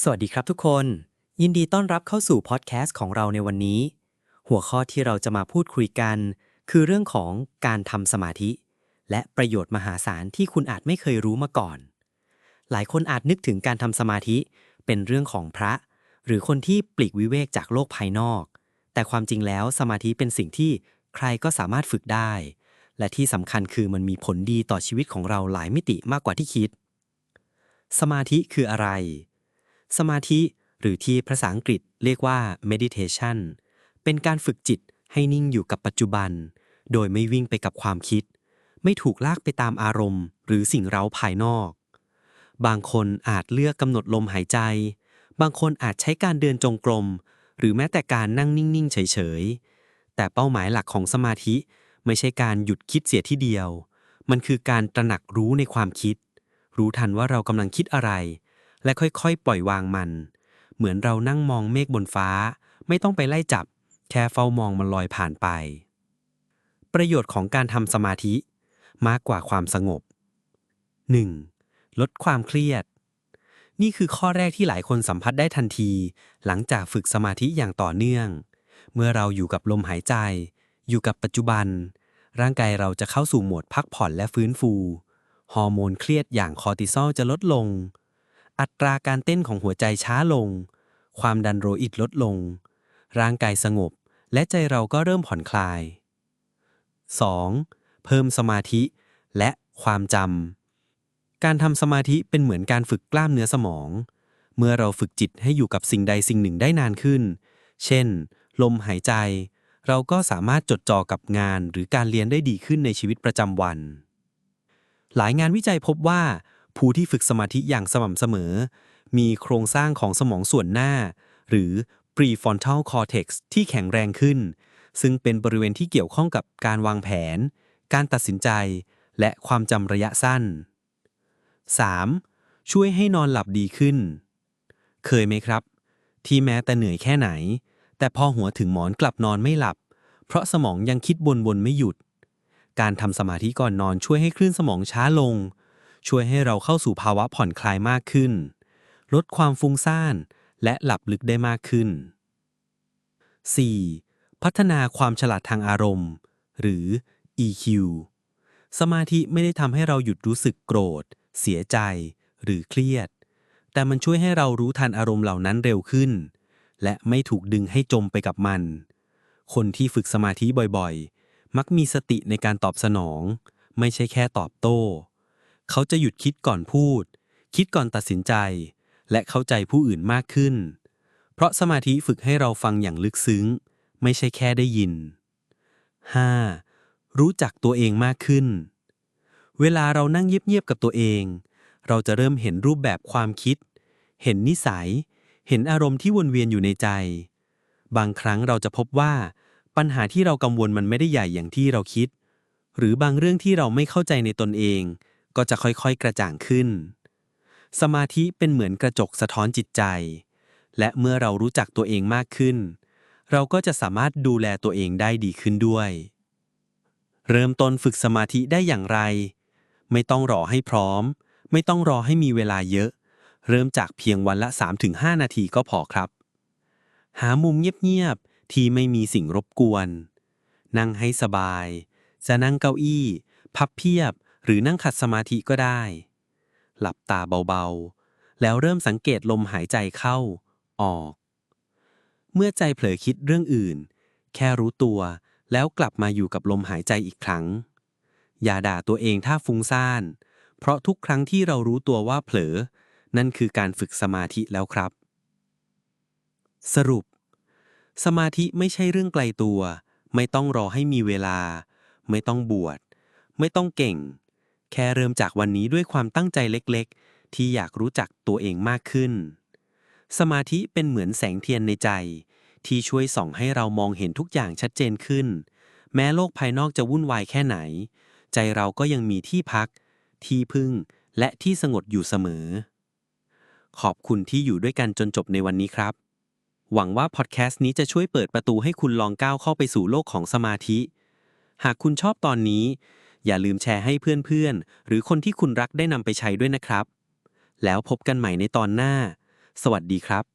สวัสดีครับทุกคน ยินดีต้อนรับเข้าสู่พอดแคสต์ของเราในวันนี้ หัวข้อที่เราจะมาพูดคุยกัน คือเรื่องของการทำสมาธิ และประโยชน์มหาศาลที่คุณอาจไม่เคยรู้มาก่อน หลายคนอาจนึกถึงการทำสมาธิเป็นเรื่องของพระ หรือคนที่ปลีกวิเวกจากโลกภายนอก แต่ความจริงแล้วสมาธิเป็นสิ่งที่ใครก็สามารถฝึกได้ และที่สำคัญคือมันมีผลดีต่อชีวิตของเราหลายมิติมากกว่าที่คิด สมาธิคืออะไร สมาธิหรือที่ภาษาอังกฤษเรียกว่า meditation เป็นการฝึกจิตให้นิ่งอยู่กับปัจจุบัน โดยไม่วิ่งไปกับความคิด ไม่ถูกลากไปตามอารมณ์ หรือสิ่งเร้าภายนอก บางคนอาจเลือกกำหนดลมหายใจ บางคนอาจใช้การเดินจงกรม หรือแม้แต่การนั่งนิ่ง ๆ เฉย ๆ แต่เป้าหมายหลักของสมาธิไม่ใช่การหยุดคิดเสียทีเดียว มันคือการตระหนักรู้ในความคิด รู้ทันว่าเรากำลังคิดอะไร และค่อยๆ ปล่อยวางมัน เหมือนเรานั่งมองเมฆบนฟ้า ไม่ต้องไปไล่จับ แค่เฝ้ามองมันลอยผ่านไป ประโยชน์ของการทำสมาธิมากกว่าความสงบ 1. ลดความเครียด นี่คือข้อแรกที่หลายคนสัมผัสได้ทันที หลังจากฝึกสมาธิอย่างต่อเนื่อง เมื่อเราอยู่กับลมหายใจ อยู่กับปัจจุบัน ร่างกายเราจะเข้าสู่โหมดพักผ่อนและฟื้นฟู ฮอร์โมนเครียดอย่างคอร์ติซอลจะลดลง อัตราการเต้นของหัวใจช้าลง ความดันโลหิตลดลง ร่างกายสงบ และใจเราก็เริ่มผ่อนคลาย 2. เพิ่มสมาธิและความจำ การทำสมาธิเป็นเหมือนการฝึกกล้ามเนื้อสมอง เมื่อเราฝึกจิตให้อยู่กับสิ่งใดสิ่งหนึ่งได้นานขึ้น เช่น ลมหายใจ เราก็สามารถจดจ่อกับงานหรือการเรียนได้ดีขึ้นในชีวิตประจำวัน หลายงานวิจัยพบว่า ผู้ที่ฝึกสมาธิอย่างสม่ำเสมอ มีโครงสร้างของสมองส่วนหน้า หรือ prefrontal cortex ที่แข็งแรงขึ้น ซึ่งเป็นบริเวณที่เกี่ยวข้องกับการวางแผน การตัดสินใจ และความจำระยะสั้น 3. ช่วยให้นอนหลับดีขึ้น เคยไหมครับ ที่แม้แต่เหนื่อยแค่ไหน แต่พอหัวถึงหมอนกลับนอนไม่หลับ เพราะสมองยังคิดวนๆไม่หยุด การทำสมาธิก่อนนอนช่วยให้คลื่นสมองช้าลง ช่วยให้เราเข้าสู่ภาวะผ่อนคลายมากขึ้น ลดความฟุ้งซ่าน และหลับลึกได้มากขึ้น 4. พัฒนาความฉลาดทางอารมณ์ หรือ EQ สมาธิไม่ได้ทำให้เราหยุดรู้สึกโกรธ เสียใจ หรือเครียด แต่มันช่วยให้เรารู้ทันอารมณ์เหล่านั้นเร็วขึ้น และไม่ถูกดึงให้จมไปกับมัน คนที่ฝึกสมาธิบ่อยๆ มักมีสติในการตอบสนอง ไม่ใช่แค่ตอบโต้ เขาจะหยุดคิดก่อนพูด คิดก่อนตัดสินใจ และเข้าใจผู้อื่นมากขึ้น เพราะสมาธิฝึกให้เราฟังอย่างลึกซึ้ง ไม่ใช่แค่ได้ยิน 5. รู้จักตัวเองมากขึ้น เวลาเรานั่งเงียบๆกับตัวเอง เราจะเริ่มเห็นรูปแบบความคิด เห็นนิสัย เห็นอารมณ์ที่วนเวียนอยู่ในใจ บางครั้งเราจะพบว่า ปัญหาที่เรากังวลมันไม่ได้ใหญ่อย่างที่เราคิด หรือบางเรื่องที่เราไม่เข้าใจในตนเอง ก็จะค่อยๆกระจ่างขึ้น สมาธิเป็นเหมือนกระจกสะท้อนจิตใจ และเมื่อเรารู้จักตัวเองมากขึ้น เราก็จะสามารถดูแลตัวเองได้ดีขึ้นด้วย เริ่มต้นฝึกสมาธิได้อย่างไร ไม่ต้องรอให้พร้อม ไม่ต้องรอให้มีเวลาเยอะ เริ่มจากเพียงวันละ 3-5 นาทีก็พอครับ หามุมเงียบๆที่ไม่มีสิ่งรบกวน นั่งให้สบาย จะนั่งเก้าอี้ พับเพียบ หรือนั่งขัดสมาธิก็ได้ หลับตาเบาๆ แล้วเริ่มสังเกตลมหายใจเข้า ออก เมื่อใจเผลอคิดเรื่องอื่น แค่รู้ตัวแล้วกลับมาอยู่กับลมหายใจอีกครั้ง อย่าด่าตัวเองถ้าฟุ้งซ่าน เพราะทุกครั้งที่เรารู้ตัวว่าเผลอ นั่นคือการฝึกสมาธิแล้วครับ สรุป สมาธิไม่ใช่เรื่องไกลตัว ไม่ต้องรอให้มีเวลา ไม่ต้องบวช ไม่ต้องเก่ง แค่เริ่มจากวันนี้ด้วยความตั้งใจเล็กๆ ที่อยากรู้จักตัวเองมากขึ้น สมาธิเป็นเหมือนแสงเทียนในใจ ที่ช่วยส่องให้เรามองเห็นทุกอย่างชัดเจนขึ้น แม้โลกภายนอกจะวุ่นวายแค่ไหน ใจเราก็ยังมีที่พัก ที่พึ่ง และที่สงบอยู่เสมอ ขอบคุณที่อยู่ด้วยกันจนจบในวันนี้ครับ หวังว่าพอดแคสต์นี้จะช่วยเปิดประตูให้คุณลองก้าวเข้าไปสู่โลกของสมาธิ หากคุณชอบตอนนี้ อย่าลืมแชร์ให้เพื่อนๆ หรือคนที่คุณรักได้นำไปใช้ด้วยนะครับ แล้วพบกันใหม่ในตอนหน้า สวัสดีครับ